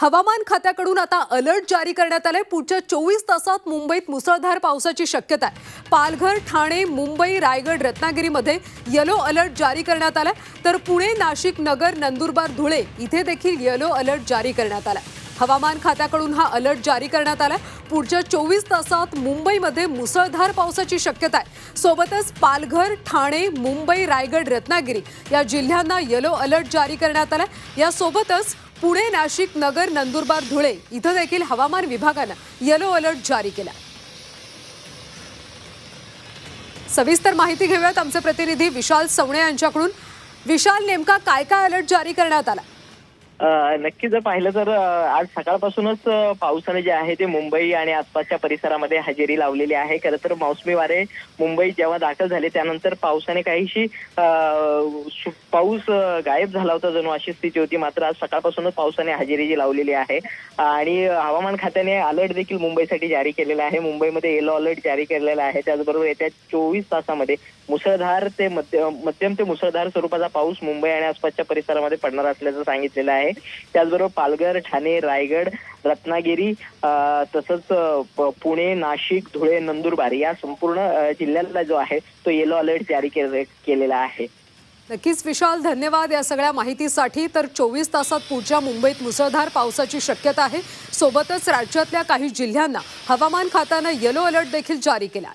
हवामान खात्याकडून आता अलर्ट जारी करण्यात आलाय. पुढच्या चोवीस तासात मुंबईत मुसळधार पावसाची शक्यता आहे. पालघर ठाणे मुंबई रायगड रत्नागिरीमध्ये येलो अलर्ट जारी करण्यात आलाय. तर पुणे नाशिक नगर नंदुरबार धुळे इथे देखील येलो अलर्ट जारी करण्यात आलाय. हवामान खात्याकडून हा अलर्ट जारी करण्यात आलाय. पुढच्या चोवीस तासात मुंबईमध्ये मुसळधार पावसाची शक्यता आहे. सोबतच पालघर ठाणे मुंबई रायगड रत्नागिरी या जिल्ह्यांना येलो अलर्ट जारी करण्यात आलाय. यासोबतच पुणे नाशिक नगर नंदुरबार धुळे इथं देखील हवामान विभागानं येलो अलर्ट जारी केला. सविस्तर माहिती घेऊयात आमचे प्रतिनिधी विशाल सवणे यांच्याकडून. विशाल नेमका काय काय अलर्ट जारी करण्यात आला? नक्की जर पाहिलं तर आज सकाळपासूनच पावसाने जे आहे ते मुंबई आणि आसपासच्या परिसरामध्ये हजेरी लावलेली आहे. खरं तर मौसमी वारे मुंबईत जेव्हा दाखल झाले त्यानंतर पावसाने काहीशी पाऊस गायब झाला होता जणू अशी स्थिती होती. मात्र आज सकाळपासूनच पावसाने हजेरी जी लावलेली आहे. आणि हवामान खात्याने अलर्ट देखील मुंबईसाठी जारी केलेला आहे. मुंबईमध्ये येलो अलर्ट जारी केलेला आहे. त्याचबरोबर येत्या चोवीस तासामध्ये मुसळधार ते मध्यम मध्यम ते मुसळधार स्वरूपाचा पाऊस मुंबई आणि आसपासच्या परिसरामध्ये पडणार असल्याचं सांगितलेलं आहे. त्याचबरोबर पालघर ठाणे रायगड रत्नागिरी तसंच पुणे नाशिक धुळे नंदुरबार या संपूर्ण अ, जिल्ह्याला जो आहे तो येलो अलर्ट जारी केलेला आहे. नक्कीच विशाल धन्यवाद या सगळ्या माहितीसाठी. तर चोवीस तासात पुढच्या मुंबईत मुसळधार पावसाची शक्यता आहे. सोबतच राज्यातल्या काही जिल्ह्यांना हवामान खात्यानं येलो अलर्ट देखील जारी केला